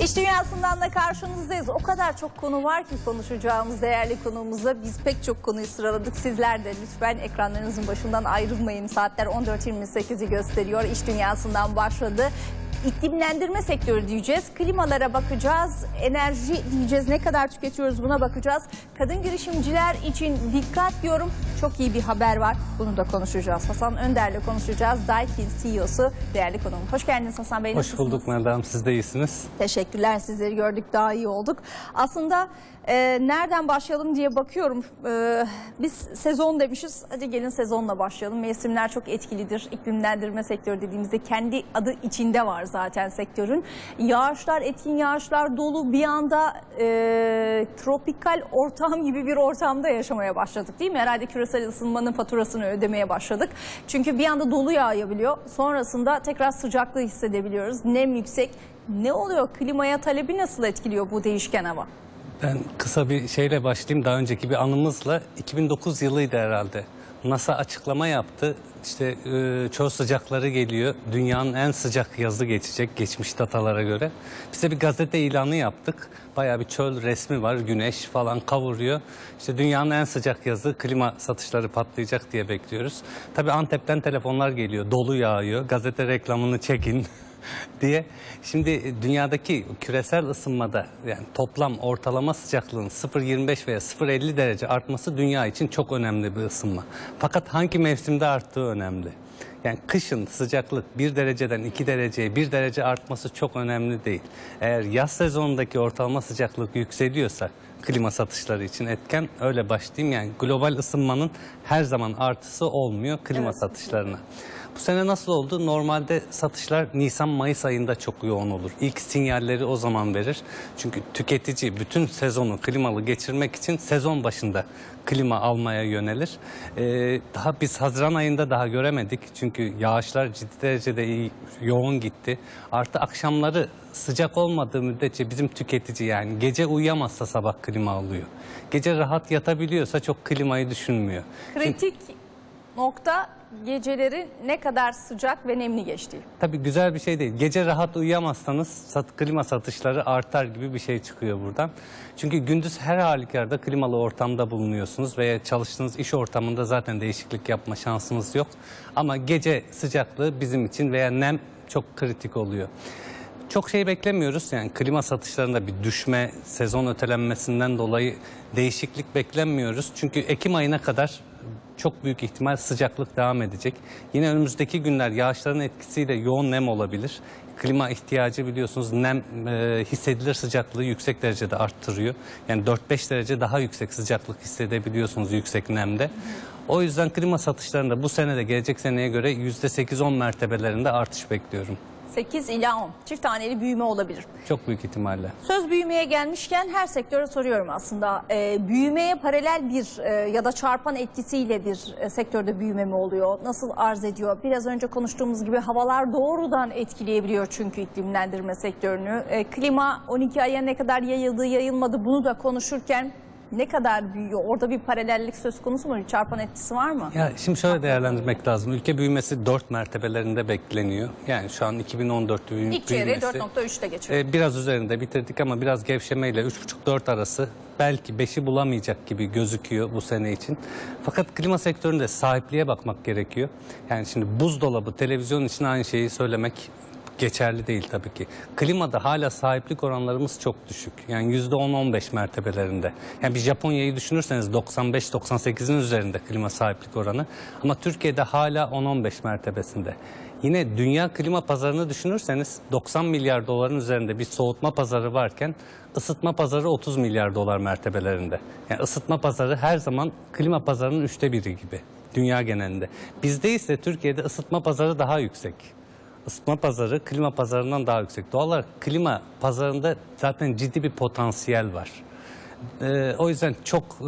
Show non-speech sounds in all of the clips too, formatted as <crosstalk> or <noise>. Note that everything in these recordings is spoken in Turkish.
İş dünyasından da karşınızdayız. O kadar çok konu var ki konuşacağımız değerli konuğumuzla. Biz pek çok konuyu sıraladık. Sizler de lütfen ekranlarınızın başından ayrılmayın. Saatler 14.28'i gösteriyor. İş dünyasından başladı. İklimlendirme sektörü diyeceğiz. Klimalara bakacağız. Enerji diyeceğiz. Ne kadar tüketiyoruz buna bakacağız. Kadın girişimciler için dikkat diyorum. Çok iyi bir haber var. Bunu da konuşacağız. Hasan Önder'le konuşacağız. Daikin CEO'su değerli konuğum. Hoş geldiniz Hasan Bey. Hoş bulduk Melda Siz de iyisiniz. Teşekkürler sizleri gördük daha iyi olduk. Aslında e, nereden başlayalım diye bakıyorum. E, biz sezon demişiz. Hadi gelin sezonla başlayalım. Mevsimler çok etkilidir. İklimlendirme sektörü dediğimizde kendi adı içinde var zaten sektörün. Yağışlar, etkin yağışlar dolu bir anda e, tropikal ortam gibi bir ortamda yaşamaya başladık değil mi? Herhalde küresel ısınmanın faturasını ödemeye başladık. Çünkü bir anda dolu yağabiliyor. Sonrasında tekrar sıcaklığı hissedebiliyoruz. Nem yüksek. Ne oluyor? Klimaya talebi nasıl etkiliyor bu değişken hava? Ben kısa bir şeyle başlayayım. Daha önceki bir anımızla 2009 yılıydı herhalde. NASA açıklama yaptı. İşte e, çöl sıcakları geliyor. Dünyanın en sıcak yazı geçecek geçmiş datalara göre. Biz de bir gazete ilanı yaptık. Bayağı bir çöl resmi var. Güneş falan kavuruyor. İşte dünyanın en sıcak yazı klima satışları patlayacak diye bekliyoruz. Tabii Antep'ten telefonlar geliyor. Dolu yağıyor. Gazete reklamını çekin. <laughs> diye. Şimdi dünyadaki küresel ısınmada yani toplam ortalama sıcaklığın 0.25 veya 0.50 derece artması dünya için çok önemli bir ısınma. Fakat hangi mevsimde arttığı önemli. Yani kışın sıcaklık 1 dereceden 2 dereceye 1 derece artması çok önemli değil. Eğer yaz sezonundaki ortalama sıcaklık yükseliyorsa klima satışları için etken öyle başlayayım. Yani global ısınmanın her zaman artısı olmuyor klima satışlarına. Bu sene nasıl oldu? Normalde satışlar Nisan-Mayıs ayında çok yoğun olur. İlk sinyalleri o zaman verir. Çünkü tüketici bütün sezonu klimalı geçirmek için sezon başında klima almaya yönelir. Ee, daha biz Haziran ayında daha göremedik. Çünkü yağışlar ciddi derecede iyi, yoğun gitti. Artı akşamları sıcak olmadığı müddetçe bizim tüketici yani gece uyuyamazsa sabah klima alıyor. Gece rahat yatabiliyorsa çok klimayı düşünmüyor. Kritik nokta geceleri ne kadar sıcak ve nemli geçtiği. Tabii güzel bir şey değil. Gece rahat uyuyamazsanız sat, klima satışları artar gibi bir şey çıkıyor buradan. Çünkü gündüz her halükarda klimalı ortamda bulunuyorsunuz veya çalıştığınız iş ortamında zaten değişiklik yapma şansınız yok. Ama gece sıcaklığı bizim için veya nem çok kritik oluyor. Çok şey beklemiyoruz. Yani klima satışlarında bir düşme, sezon ötelenmesinden dolayı değişiklik beklemiyoruz. Çünkü Ekim ayına kadar çok büyük ihtimal sıcaklık devam edecek. Yine önümüzdeki günler yağışların etkisiyle yoğun nem olabilir. Klima ihtiyacı biliyorsunuz nem e, hissedilir sıcaklığı yüksek derecede arttırıyor. Yani 4-5 derece daha yüksek sıcaklık hissedebiliyorsunuz yüksek nemde. O yüzden klima satışlarında bu sene de gelecek seneye göre %8-10 mertebelerinde artış bekliyorum. 8 ila 10 çift taneli büyüme olabilir. Çok büyük ihtimalle. Söz büyümeye gelmişken her sektöre soruyorum aslında. Ee, büyümeye paralel bir e, ya da çarpan etkisiyle bir e, sektörde büyüme mi oluyor? Nasıl arz ediyor? Biraz önce konuştuğumuz gibi havalar doğrudan etkileyebiliyor çünkü iklimlendirme sektörünü. E, klima 12 aya ne kadar yayıldı yayılmadı bunu da konuşurken ne kadar büyüyor? Orada bir paralellik söz konusu mu? Çarpan etkisi var mı? Ya şimdi şöyle değerlendirmek lazım. Ülke büyümesi 4 mertebelerinde bekleniyor. Yani şu an 2014 büyü- İlk büyümesi. 4.3'te geçiyor. Ee, biraz üzerinde bitirdik ama biraz gevşemeyle 3,5-4 arası belki 5'i bulamayacak gibi gözüküyor bu sene için. Fakat klima sektöründe sahipliğe bakmak gerekiyor. Yani şimdi buzdolabı, televizyon için aynı şeyi söylemek geçerli değil tabii ki. Klimada hala sahiplik oranlarımız çok düşük. Yani %10-15 mertebelerinde. Yani bir Japonya'yı düşünürseniz 95-98'in üzerinde klima sahiplik oranı. Ama Türkiye'de hala 10-15 mertebesinde. Yine dünya klima pazarını düşünürseniz 90 milyar doların üzerinde bir soğutma pazarı varken ısıtma pazarı 30 milyar dolar mertebelerinde. Yani ısıtma pazarı her zaman klima pazarının üçte biri gibi dünya genelinde. Bizde ise Türkiye'de ısıtma pazarı daha yüksek. Isıtma pazarı klima pazarından daha yüksek. Doğal olarak klima pazarında zaten ciddi bir potansiyel var. Ee, o yüzden çok e,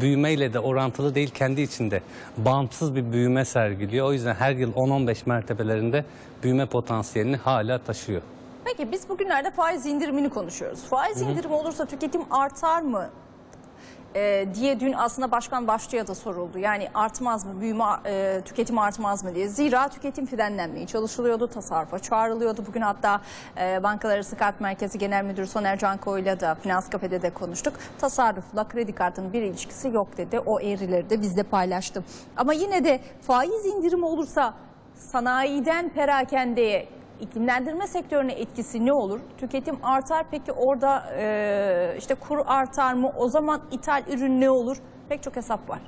büyümeyle de orantılı değil kendi içinde bağımsız bir büyüme sergiliyor. O yüzden her yıl 10-15 mertebelerinde büyüme potansiyelini hala taşıyor. Peki biz bugünlerde faiz indirimini konuşuyoruz. Faiz indirimi olursa tüketim artar mı? E, diye dün aslında Başkan Başçı'ya da soruldu. Yani artmaz mı, büyüme, e, tüketim artmaz mı diye. Zira tüketim frenlenmeye çalışılıyordu, tasarrufa çağrılıyordu. Bugün hatta e, Bankalar Arası Merkezi Genel Müdürü Soner Canko'yla da Finans Kafe'de de konuştuk. Tasarrufla kredi kartının bir ilişkisi yok dedi. O eğrileri de bizde paylaştım. Ama yine de faiz indirimi olursa sanayiden perakendeye iklimlendirme sektörüne etkisi ne olur? Tüketim artar peki orada e, işte kur artar mı? O zaman ithal ürün ne olur? Pek çok hesap var.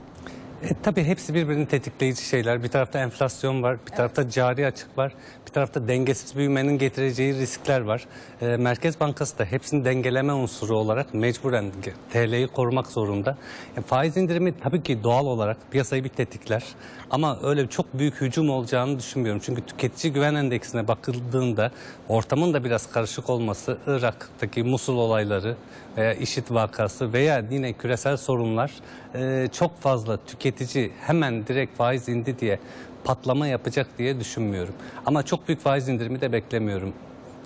E, tabii hepsi birbirini tetikleyici şeyler. Bir tarafta enflasyon var, bir tarafta cari açık var, bir tarafta dengesiz büyümenin getireceği riskler var. E, Merkez Bankası da hepsini dengeleme unsuru olarak mecburen TL'yi korumak zorunda. E, faiz indirimi tabii ki doğal olarak piyasayı bir tetikler. Ama öyle çok büyük hücum olacağını düşünmüyorum. Çünkü tüketici güven endeksine bakıldığında ortamın da biraz karışık olması, Irak'taki Musul olayları veya IŞİD vakası veya yine küresel sorunlar e, çok fazla tüketici hemen direkt faiz indi diye patlama yapacak diye düşünmüyorum. Ama çok büyük faiz indirimi de beklemiyorum.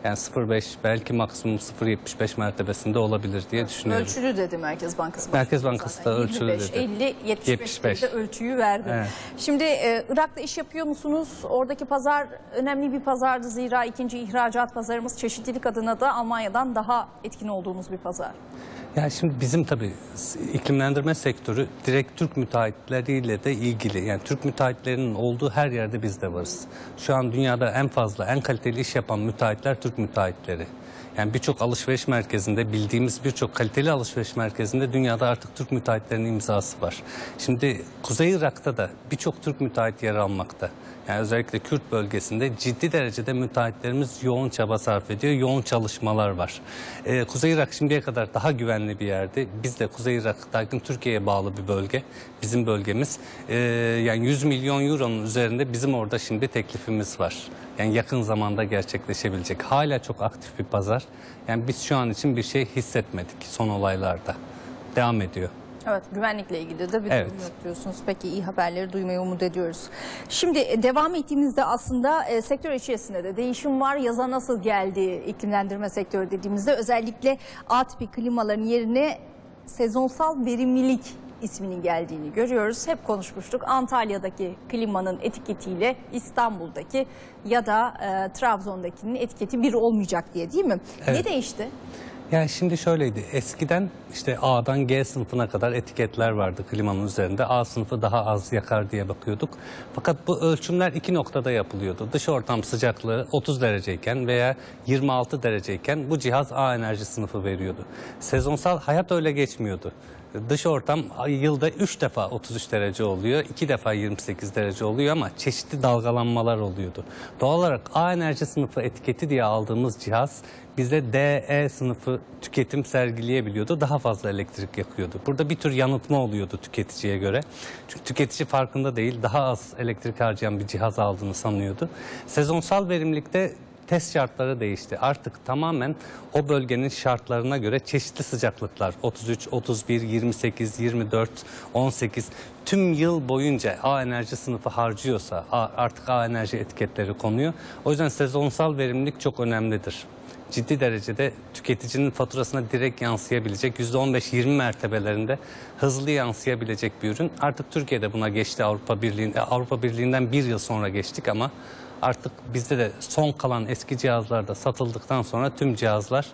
Yani 0.5 belki maksimum 0.75 mertebesinde olabilir diye düşünüyorum. Ölçülü dedi Merkez Bankası. Merkez Bankası zaten. da ölçülü 25, dedi. 50, 75, 75. de ölçüyü verdi. Evet. Şimdi e, Irak'ta iş yapıyor musunuz? Oradaki pazar önemli bir pazardı. Zira ikinci ihracat pazarımız çeşitlilik adına da Almanya'dan daha etkin olduğumuz bir pazar. Ya şimdi bizim tabii iklimlendirme sektörü direkt Türk müteahhitleriyle de ilgili. Yani Türk müteahhitlerinin olduğu her yerde biz de varız. Şu an dünyada en fazla, en kaliteli iş yapan müteahhitler Türk müteahhitleri. Yani birçok alışveriş merkezinde, bildiğimiz birçok kaliteli alışveriş merkezinde dünyada artık Türk müteahhitlerinin imzası var. Şimdi Kuzey Irak'ta da birçok Türk müteahhit yer almakta. Yani özellikle Kürt bölgesinde ciddi derecede müteahhitlerimiz yoğun çaba sarf ediyor, yoğun çalışmalar var. Ee, Kuzey Irak şimdiye kadar daha güvenli bir yerdi. Biz de Kuzey Irak'tayken Türkiye'ye bağlı bir bölge, bizim bölgemiz. Ee, yani 100 milyon euronun üzerinde bizim orada şimdi teklifimiz var. Yani yakın zamanda gerçekleşebilecek. Hala çok aktif bir pazar. Yani biz şu an için bir şey hissetmedik son olaylarda. Devam ediyor. Evet, güvenlikle ilgili de bir Evet. durum yok diyorsunuz. Peki iyi haberleri duymayı umut ediyoruz. Şimdi e, devam ettiğimizde aslında e, sektör içerisinde de değişim var. Yaza nasıl geldi iklimlendirme sektörü dediğimizde özellikle A tipi klimaların yerine sezonsal verimlilik isminin geldiğini görüyoruz. Hep konuşmuştuk. Antalya'daki klimanın etiketiyle İstanbul'daki ya da e, Trabzon'dakinin etiketi bir olmayacak diye değil mi? Ne Evet. değişti? Yani şimdi şöyleydi. Eskiden işte A'dan G sınıfına kadar etiketler vardı klimanın üzerinde. A sınıfı daha az yakar diye bakıyorduk. Fakat bu ölçümler iki noktada yapılıyordu. Dış ortam sıcaklığı 30 dereceyken veya 26 dereceyken bu cihaz A enerji sınıfı veriyordu. Sezonsal hayat öyle geçmiyordu. Dış ortam yılda 3 defa 33 derece oluyor, 2 defa 28 derece oluyor ama çeşitli dalgalanmalar oluyordu. Doğal olarak A enerji sınıfı etiketi diye aldığımız cihaz bize DE sınıfı tüketim sergileyebiliyordu. Daha fazla elektrik yakıyordu. Burada bir tür yanıltma oluyordu tüketiciye göre. Çünkü tüketici farkında değil, daha az elektrik harcayan bir cihaz aldığını sanıyordu. Sezonsal verimlilikte test şartları değişti. Artık tamamen o bölgenin şartlarına göre çeşitli sıcaklıklar 33, 31, 28, 24, 18 tüm yıl boyunca A enerji sınıfı harcıyorsa artık A enerji etiketleri konuyor. O yüzden sezonsal verimlilik çok önemlidir. Ciddi derecede tüketicinin faturasına direkt yansıyabilecek %15-20 mertebelerinde hızlı yansıyabilecek bir ürün. Artık Türkiye'de buna geçti Avrupa Birliği'nde. Avrupa Birliği'nden bir yıl sonra geçtik ama artık bizde de son kalan eski cihazlarda satıldıktan sonra tüm cihazlar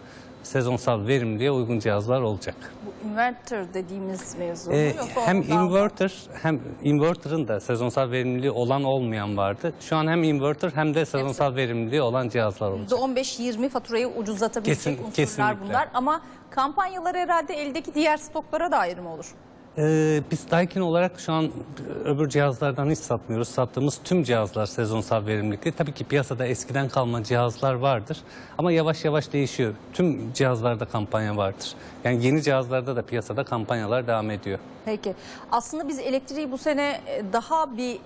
sezonsal verimliliğe uygun cihazlar olacak. Bu inverter dediğimiz mevzu mu? Ee, hem inverter hem inverter'ın da sezonsal verimliliği olan olmayan vardı. Şu an hem inverter hem de sezonsal verimliliği olan cihazlar olacak. %15-20 faturayı ucuzlatabilecek Kesin- unsurlar kesinlikle. bunlar. Ama kampanyalar herhalde eldeki diğer stoklara da ayrım olur. Ee, biz Daikin olarak şu an öbür cihazlardan hiç satmıyoruz. Sattığımız tüm cihazlar sezonsal verimlilikli. Tabii ki piyasada eskiden kalma cihazlar vardır. Ama yavaş yavaş değişiyor. Tüm cihazlarda kampanya vardır. Yani yeni cihazlarda da piyasada kampanyalar devam ediyor. Peki. Aslında biz elektriği bu sene e, daha bir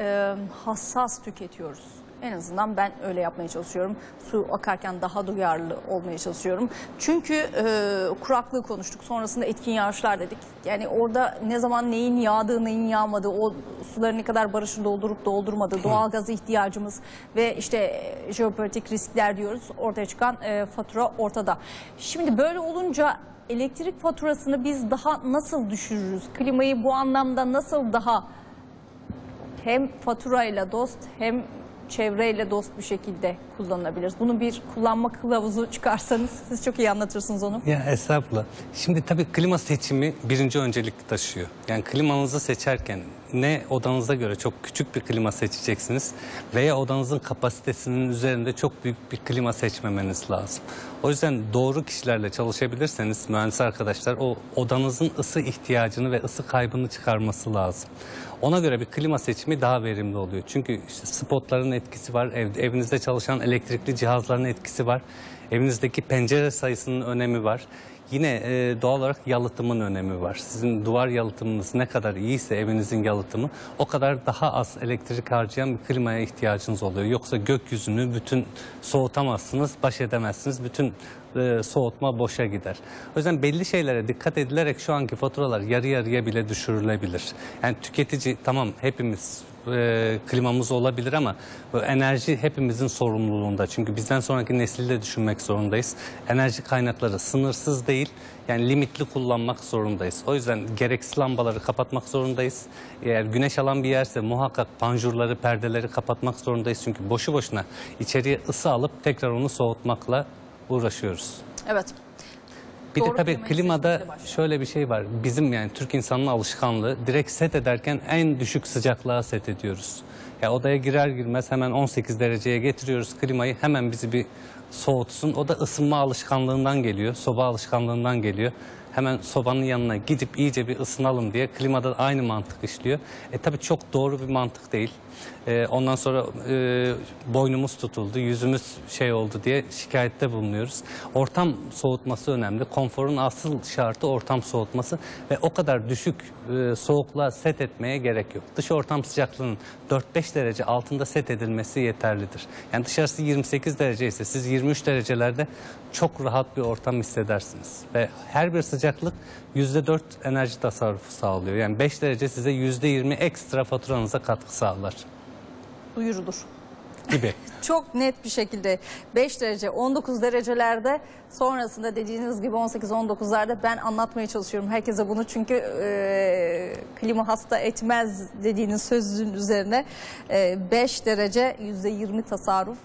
e, hassas tüketiyoruz. En azından ben öyle yapmaya çalışıyorum. Su akarken daha duyarlı olmaya çalışıyorum. Çünkü e, kuraklığı konuştuk. Sonrasında etkin yağışlar dedik. Yani orada ne zaman neyin yağdığı, neyin yağmadığı, o suları ne kadar barışı doldurup doldurmadığı, doğalgaz ihtiyacımız ve işte e, jeopolitik riskler diyoruz. Ortaya çıkan e, fatura ortada. Şimdi böyle olunca elektrik faturasını biz daha nasıl düşürürüz? Klimayı bu anlamda nasıl daha hem faturayla dost hem çevreyle dost bir şekilde kullanılabilir. Bunu bir kullanma kılavuzu çıkarsanız siz çok iyi anlatırsınız onu. Ya estağfurullah. Şimdi tabii klima seçimi birinci öncelik taşıyor. Yani klimanızı seçerken ne odanıza göre çok küçük bir klima seçeceksiniz veya odanızın kapasitesinin üzerinde çok büyük bir klima seçmemeniz lazım. O yüzden doğru kişilerle çalışabilirseniz mühendis arkadaşlar o odanızın ısı ihtiyacını ve ısı kaybını çıkarması lazım. Ona göre bir klima seçimi daha verimli oluyor. Çünkü işte spotların etkisi var, ev, evinizde çalışan elektrikli cihazların etkisi var, evinizdeki pencere sayısının önemi var. Yine e, doğal olarak yalıtımın önemi var. Sizin duvar yalıtımınız ne kadar iyiyse evinizin yalıtımı o kadar daha az elektrik harcayan bir klimaya ihtiyacınız oluyor. Yoksa gökyüzünü bütün soğutamazsınız, baş edemezsiniz. Bütün e, soğutma boşa gider. O yüzden belli şeylere dikkat edilerek şu anki faturalar yarı yarıya bile düşürülebilir. Yani tüketici tamam hepimiz e, klimamız olabilir ama bu enerji hepimizin sorumluluğunda. Çünkü bizden sonraki nesilde de düşünmek zorundayız. Enerji kaynakları sınırsız değil. Yani limitli kullanmak zorundayız. O yüzden gereksiz lambaları kapatmak zorundayız. Eğer güneş alan bir yerse muhakkak panjurları, perdeleri kapatmak zorundayız. Çünkü boşu boşuna içeriye ısı alıp tekrar onu soğutmakla uğraşıyoruz. Evet. Bir Doğru de tabii klimada şöyle bir şey var. Bizim yani Türk insanının alışkanlığı direkt set ederken en düşük sıcaklığa set ediyoruz. Ya odaya girer girmez hemen 18 dereceye getiriyoruz klimayı. Hemen bizi bir soğutsun. O da ısınma alışkanlığından geliyor. Soba alışkanlığından geliyor. Hemen sobanın yanına gidip iyice bir ısınalım diye klimada da aynı mantık işliyor. E tabii çok doğru bir mantık değil. E, ondan sonra e, boynumuz tutuldu, yüzümüz şey oldu diye şikayette bulunuyoruz. Ortam soğutması önemli. Konforun asıl şartı ortam soğutması ve o kadar düşük e, soğukluğa set etmeye gerek yok. Dış ortam sıcaklığının 4-5 derece altında set edilmesi yeterlidir. Yani dışarısı 28 derece ise siz 23 derecelerde çok rahat bir ortam hissedersiniz. Ve her bir sıcaklık %4 enerji tasarrufu sağlıyor. Yani 5 derece size %20 ekstra faturanıza katkı sağlar Duyurulur. gibi. <laughs> Çok net bir şekilde 5 derece 19 derecelerde sonrasında dediğiniz gibi 18-19'larda ben anlatmaya çalışıyorum herkese bunu çünkü e, klima hasta etmez dediğiniz sözün üzerine e, 5 derece %20 tasarruf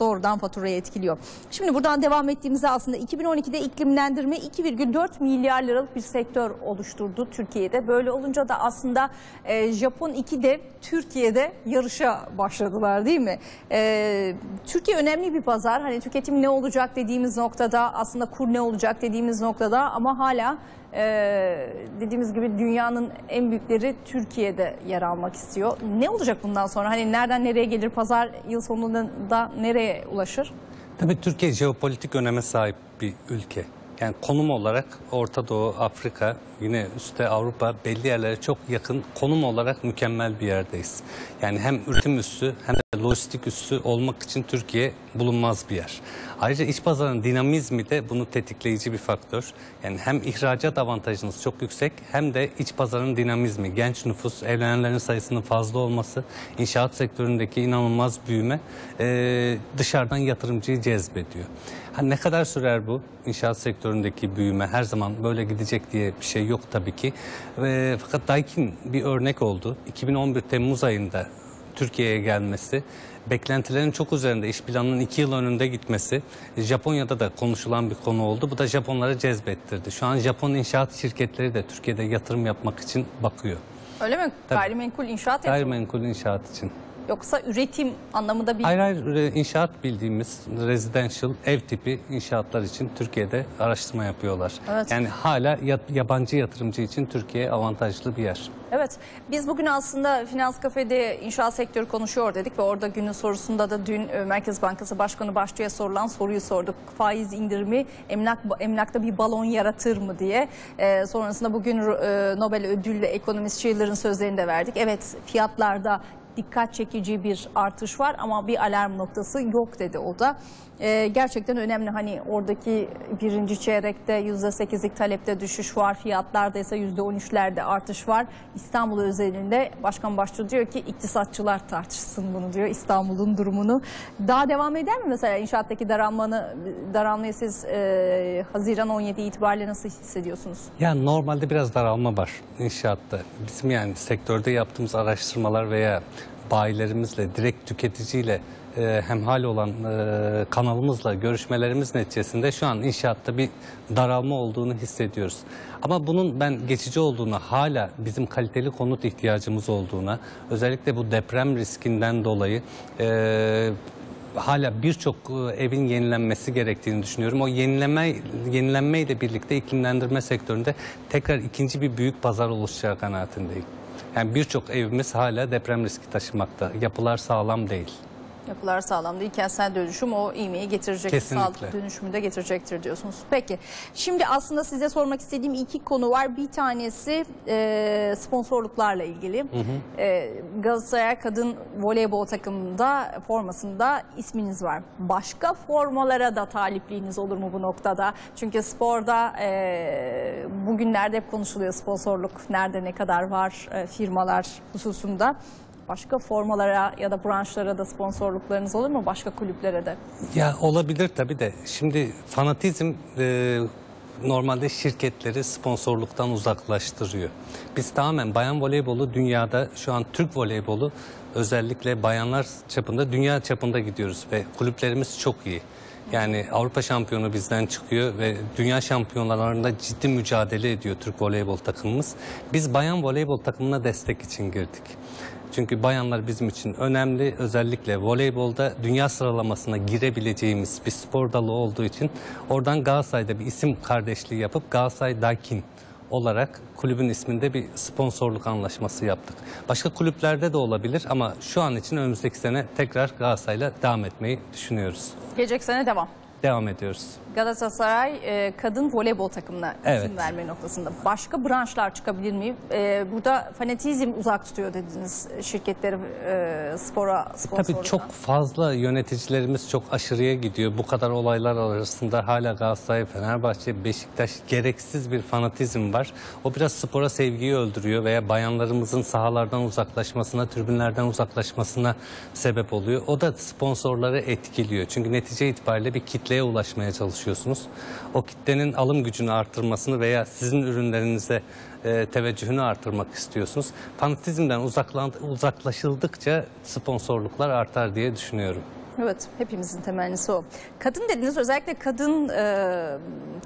doğrudan faturayı etkiliyor. Şimdi buradan devam ettiğimizde aslında 2012'de iklimlendirme 2,4 milyar liralık bir sektör oluşturdu Türkiye'de. Böyle olunca da aslında e, Japon 2 dev Türkiye'de yarışa başladılar değil mi? E, Türkiye önemli bir pazar. Hani tüketim ne olacak dediğimiz noktada aslında kur ne olacak dediğimiz noktada ama hala e, dediğimiz gibi dünyanın en büyükleri Türkiye'de yer almak istiyor. Ne olacak bundan sonra? Hani nereden nereye gelir pazar yıl sonunda nereye ulaşır? Tabii Türkiye jeopolitik öneme sahip bir ülke. Yani konum olarak Orta Doğu, Afrika, yine üstte Avrupa belli yerlere çok yakın konum olarak mükemmel bir yerdeyiz. Yani hem üretim üssü hem de lojistik üssü olmak için Türkiye bulunmaz bir yer. Ayrıca iç pazarın dinamizmi de bunu tetikleyici bir faktör. Yani hem ihracat avantajınız çok yüksek hem de iç pazarın dinamizmi, genç nüfus, evlenenlerin sayısının fazla olması, inşaat sektöründeki inanılmaz büyüme e, dışarıdan yatırımcıyı cezbediyor. Ha, ne kadar sürer bu? İnşaat sektöründeki büyüme her zaman böyle gidecek diye bir şey yok tabii ki. Ve, fakat Daikin bir örnek oldu. 2011 Temmuz ayında Türkiye'ye gelmesi, beklentilerin çok üzerinde iş planının iki yıl önünde gitmesi Japonya'da da konuşulan bir konu oldu. Bu da Japonları cezbettirdi. Şu an Japon inşaat şirketleri de Türkiye'de yatırım yapmak için bakıyor. Öyle mi? Tabii. Gayrimenkul inşaat yatırımı. Gayrimenkul inşaat için. Yoksa üretim anlamında bir Hayır hayır inşaat bildiğimiz residential ev tipi inşaatlar için Türkiye'de araştırma yapıyorlar. Evet. Yani hala ya- yabancı yatırımcı için Türkiye avantajlı bir yer. Evet, biz bugün aslında Finans Kafe'de inşaat sektörü konuşuyor dedik ve orada günün sorusunda da dün e, Merkez Bankası Başkanı Başçı'ya sorulan soruyu sorduk. Faiz indirimi emlak emlakta bir balon yaratır mı diye. E, sonrasında bugün e, Nobel ödüllü ekonomist Schiller'ın sözlerini de verdik. Evet, fiyatlarda dikkat çekici bir artış var ama bir alarm noktası yok dedi o da. Ee, gerçekten önemli hani oradaki birinci çeyrekte %8'lik talepte düşüş var. Fiyatlarda ise %13'lerde artış var. İstanbul özelinde Başkan Başçı diyor ki iktisatçılar tartışsın bunu diyor İstanbul'un durumunu. Daha devam eder mi mesela inşaattaki daralmanı, daralmayı siz e, Haziran 17 itibariyle nasıl hissediyorsunuz? Ya normalde biraz daralma var inşaatta. Bizim yani sektörde yaptığımız araştırmalar veya bayilerimizle, direkt tüketiciyle e, hemhal olan e, kanalımızla görüşmelerimiz neticesinde şu an inşaatta bir daralma olduğunu hissediyoruz. Ama bunun ben geçici olduğuna, hala bizim kaliteli konut ihtiyacımız olduğuna, özellikle bu deprem riskinden dolayı e, hala birçok e, evin yenilenmesi gerektiğini düşünüyorum. O yenileme yenilenmeyle birlikte iklimlendirme sektöründe tekrar ikinci bir büyük pazar oluşacağı kanaatindeyim. Yani birçok evimiz hala deprem riski taşımakta. Yapılar sağlam değil. Yapılar sağlam değil. Kentsel dönüşüm o ivmeyi getirecek. Kesinlikle. Sağlıklı dönüşümü de getirecektir diyorsunuz. Peki. Şimdi aslında size sormak istediğim iki konu var. Bir tanesi e, sponsorluklarla ilgili. E, Galatasaray Kadın Voleybol takımında formasında isminiz var. Başka formalara da talipliğiniz olur mu bu noktada? Çünkü sporda e, bugünlerde hep konuşuluyor sponsorluk. Nerede ne kadar var e, firmalar hususunda. Başka formalara ya da branşlara da sponsorluklarınız olur mu? Başka kulüplere de. Ya olabilir tabii de. Şimdi fanatizm e, normalde şirketleri sponsorluktan uzaklaştırıyor. Biz tamamen bayan voleybolu dünyada şu an Türk voleybolu özellikle bayanlar çapında dünya çapında gidiyoruz ve kulüplerimiz çok iyi. Yani Avrupa şampiyonu bizden çıkıyor ve dünya şampiyonlarında ciddi mücadele ediyor Türk voleybol takımımız. Biz bayan voleybol takımına destek için girdik. Çünkü bayanlar bizim için önemli. Özellikle voleybolda dünya sıralamasına girebileceğimiz bir spor dalı olduğu için oradan Galatasaray'da bir isim kardeşliği yapıp Galatasaray Dakin olarak kulübün isminde bir sponsorluk anlaşması yaptık. Başka kulüplerde de olabilir ama şu an için önümüzdeki sene tekrar Galatasaray'la devam etmeyi düşünüyoruz. Gelecek sene devam. Devam ediyoruz. Galatasaray e, kadın voleybol takımına isim Evet. verme noktasında. Başka branşlar çıkabilir mi? E, burada fanatizm uzak tutuyor dediniz şirketleri e, spora sponsorluğa. Tabii çok fazla yöneticilerimiz çok aşırıya gidiyor. Bu kadar olaylar arasında hala Galatasaray, Fenerbahçe, Beşiktaş gereksiz bir fanatizm var. O biraz spora sevgiyi öldürüyor veya bayanlarımızın sahalardan uzaklaşmasına, tribünlerden uzaklaşmasına sebep oluyor. O da sponsorları etkiliyor. Çünkü netice itibariyle bir kitleye ulaşmaya çalışıyorsunuz. O kitlenin alım gücünü artırmasını veya sizin ürünlerinize e, teveccühünü artırmak istiyorsunuz. Fanatizmden uzaklaşıldıkça sponsorluklar artar diye düşünüyorum. Evet, hepimizin temennisi o. Kadın dediniz, özellikle kadın, e,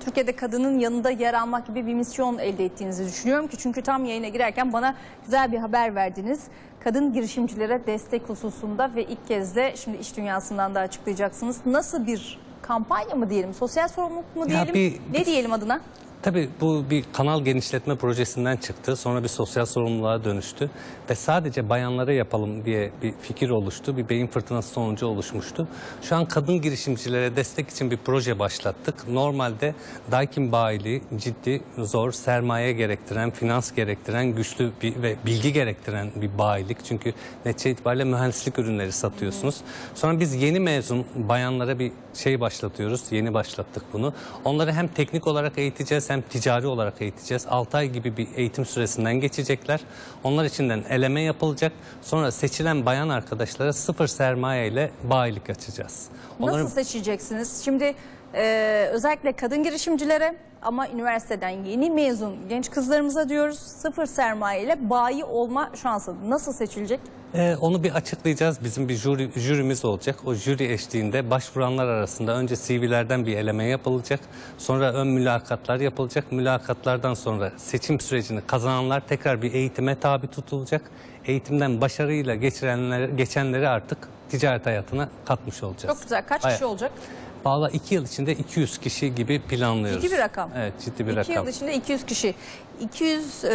Türkiye'de kadının yanında yer almak gibi bir misyon elde ettiğinizi düşünüyorum ki çünkü tam yayına girerken bana güzel bir haber verdiniz. Kadın girişimcilere destek hususunda ve ilk kez de şimdi iş dünyasından da açıklayacaksınız. Nasıl bir kampanya mı diyelim, sosyal sorumluluk mu diyelim, bir- ne diyelim adına? Tabii bu bir kanal genişletme projesinden çıktı. Sonra bir sosyal sorumluluğa dönüştü. Ve sadece bayanlara yapalım diye bir fikir oluştu. Bir beyin fırtınası sonucu oluşmuştu. Şu an kadın girişimcilere destek için bir proje başlattık. Normalde Daikin bayiliği ciddi, zor, sermaye gerektiren, finans gerektiren, güçlü bir, ve bilgi gerektiren bir bayilik. Çünkü netice itibariyle mühendislik ürünleri satıyorsunuz. Sonra biz yeni mezun bayanlara bir şey başlatıyoruz. Yeni başlattık bunu. Onları hem teknik olarak eğiteceğiz hem ticari olarak eğiteceğiz. 6 ay gibi bir eğitim süresinden geçecekler. Onlar içinden eleme yapılacak. Sonra seçilen bayan arkadaşlara sıfır sermaye ile bayilik açacağız. Onların Nasıl seçeceksiniz? Şimdi e, özellikle kadın girişimcilere ama üniversiteden yeni mezun genç kızlarımıza diyoruz sıfır sermaye ile bayi olma şansı nasıl seçilecek? Ee, onu bir açıklayacağız. Bizim bir jüri, jürimiz olacak. O jüri eşliğinde başvuranlar arasında önce CV'lerden bir eleme yapılacak. Sonra ön mülakatlar yapılacak. Mülakatlardan sonra seçim sürecini kazananlar tekrar bir eğitime tabi tutulacak. Eğitimden başarıyla geçirenler, geçenleri artık ticaret hayatına katmış olacağız. Çok güzel. Kaç Ay- kişi olacak? Valla iki yıl içinde 200 kişi gibi planlıyoruz. Ciddi bir rakam. Evet ciddi bir 2 rakam. yıl içinde 200 kişi. 200 e,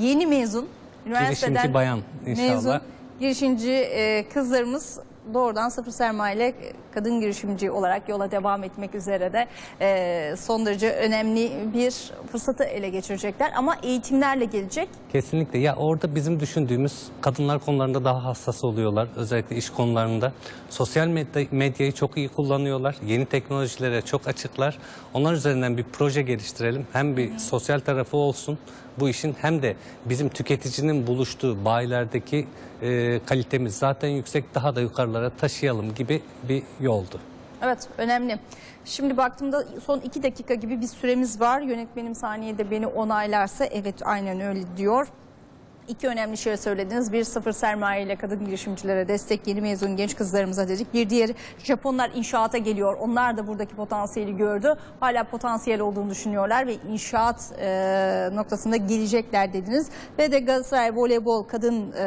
yeni mezun, üniversiteden Girişimci bayan inşallah. mezun girişimci e, kızlarımız doğrudan sıfır sermayeli kadın girişimci olarak yola devam etmek üzere de e, son derece önemli bir fırsatı ele geçirecekler. Ama eğitimlerle gelecek. Kesinlikle. Ya orada bizim düşündüğümüz kadınlar konularında daha hassas oluyorlar. Özellikle iş konularında. Sosyal medya, medyayı çok iyi kullanıyorlar. Yeni teknolojilere çok açıklar. Onlar üzerinden bir proje geliştirelim. Hem bir sosyal tarafı olsun bu işin hem de bizim tüketicinin buluştuğu bayilerdeki e, kalitemiz zaten yüksek daha da yukarılara taşıyalım gibi bir yoldu. Evet önemli. Şimdi baktığımda son iki dakika gibi bir süremiz var. Yönetmenim saniyede beni onaylarsa evet aynen öyle diyor. İki önemli şey söylediniz. Bir sıfır sermaye ile kadın girişimcilere destek yeni mezun genç kızlarımıza dedik. Bir diğeri Japonlar inşaata geliyor. Onlar da buradaki potansiyeli gördü. Hala potansiyel olduğunu düşünüyorlar ve inşaat e, noktasında gelecekler dediniz. Ve de Galatasaray voleybol kadın e,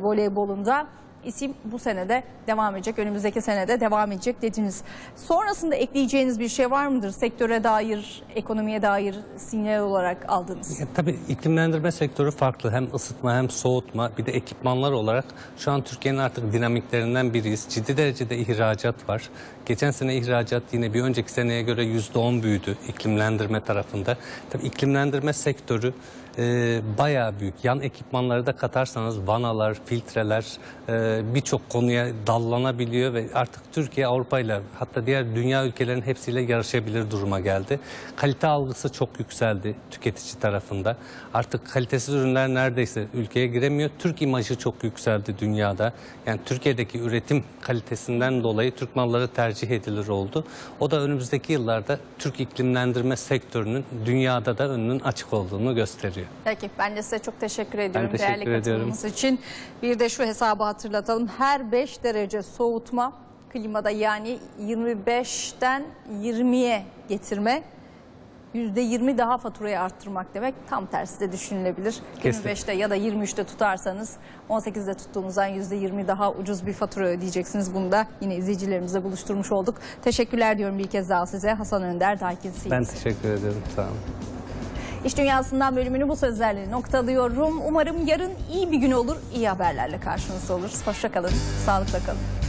voleybolunda isim bu senede devam edecek. Önümüzdeki senede devam edecek dediniz. Sonrasında ekleyeceğiniz bir şey var mıdır? Sektöre dair, ekonomiye dair sinyal olarak aldığınız. Ya, tabii iklimlendirme sektörü farklı. Hem ısıtma hem soğutma bir de ekipmanlar olarak şu an Türkiye'nin artık dinamiklerinden biriyiz. Ciddi derecede ihracat var. Geçen sene ihracat yine bir önceki seneye göre %10 büyüdü iklimlendirme tarafında. Tabii iklimlendirme sektörü e, bayağı büyük. Yan ekipmanları da katarsanız vanalar, filtreler e, birçok konuya dallanabiliyor ve artık Türkiye Avrupa ile hatta diğer dünya ülkelerin hepsiyle yarışabilir duruma geldi. Kalite algısı çok yükseldi tüketici tarafında. Artık kalitesiz ürünler neredeyse ülkeye giremiyor. Türk imajı çok yükseldi dünyada. Yani Türkiye'deki üretim kalitesinden dolayı Türk malları tercih edilir oldu. O da önümüzdeki yıllarda Türk iklimlendirme sektörünün dünyada da önünün açık olduğunu gösteriyor. Peki ben de size çok teşekkür ediyorum teşekkür değerli katılımınız için. Bir de şu hesabı hatırlatalım. Her 5 derece soğutma klimada yani 25'ten 20'ye getirme %20 daha faturayı arttırmak demek tam tersi de düşünülebilir. Kesinlikle. 25'te ya da 23'te tutarsanız 18'de tuttuğunuzdan %20 daha ucuz bir fatura ödeyeceksiniz. Bunu da yine izleyicilerimizle buluşturmuş olduk. Teşekkürler diyorum bir kez daha size. Hasan Önder, Daikin Ben teşekkür ederim. Sağ olun. İş Dünyası'ndan bölümünü bu sözlerle noktalıyorum. Umarım yarın iyi bir gün olur, iyi haberlerle karşınızda oluruz. Hoşçakalın, sağlıkla kalın.